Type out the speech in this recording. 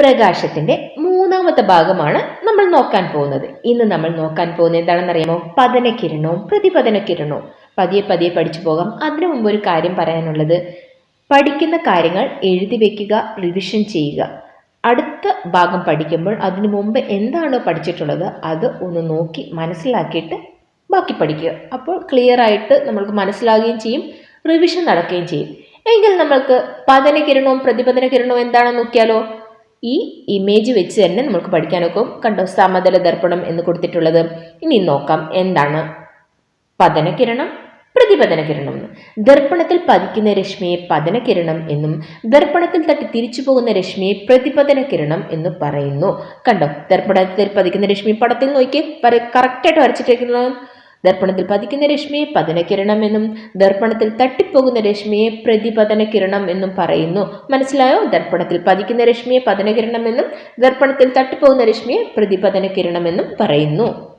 പ്രകാശത്തിന്റെ മൂന്നാമത്തെ ഭാഗമാണ് നമ്മൾ നോക്കാൻ പോകുന്നത്. ഇന്ന് നമ്മൾ നോക്കാൻ പോകുന്നത് എന്താണെന്നറിയാമോ? പ്രതിപതന കിരണവും. പതിയെ പതിയെ പഠിച്ചു പോകാം. അതിനു മുമ്പ് ഒരു കാര്യം പറയാനുള്ളത്. പഠിക്കുന്ന കാര്യങ്ങൾ എഴുതി വെക്കുക റിവിഷൻ ചെയ്യുക. അടുത്ത ഭാഗം പഠിക്കുമ്പോൾ അതിനു മുമ്പ് എന്താണോ പഠിച്ചിട്ടുള്ളത് അത് ഒന്ന് നോക്കി മനസ്സിലാക്കിയിട്ട് ബാക്കി പഠിക്കുക. അപ്പോൾ ക്ലിയർ ആയിട്ട് നമ്മൾക്ക് മനസ്സിലാകുകയും ചെയ്യും റിവിഷൻ നടക്കുകയും ചെയ്യും. എങ്കിൽ നമ്മൾക്ക് പതനകിരണവും പ്രതിപതന കിരണവും എന്താണെന്ന് നോക്കിയാലോ? ഈ ഇമേജ് വെച്ച് തന്നെ നമുക്ക് പഠിക്കാനൊക്കെ കണ്ടോ? സമതല ദർപ്പണം എന്ന് കൊടുത്തിട്ടുള്ളത്. ഇനി നോക്കാം എന്താണ് പതനകിരണം പ്രതിപതന കിരണം എന്ന്. ദർപ്പണത്തിൽ പതിക്കുന്ന രശ്മിയെ പതനകിരണം എന്നും ദർപ്പണത്തിൽ തട്ടി തിരിച്ചു പോകുന്ന രശ്മിയെ പ്രതിപതന കിരണം എന്ന് പറയുന്നു. കണ്ടോ? ദർപ്പണത്തിൽ പതിക്കുന്ന രശ്മി പടത്തിൽ നോക്കി കറക്റ്റായിട്ട് വരച്ചിട്ടേക്കുന്നത് ദർപ്പണത്തിൽ പതിക്കുന്ന രശ്മിയെ പതനകിരണം എന്നും ദർപ്പണത്തിൽ തട്ടിപ്പോകുന്ന രശ്മിയെ പ്രതിപതന കിരണം എന്നും പറയുന്നു. മനസ്സിലായോ? ദർപ്പണത്തിൽ പതിക്കുന്ന രശ്മിയെ പതനകിരണം എന്നും ദർപ്പണത്തിൽ തട്ടിപ്പോകുന്ന രശ്മിയെ പ്രതിപതന കിരണം എന്നും പറയുന്നു.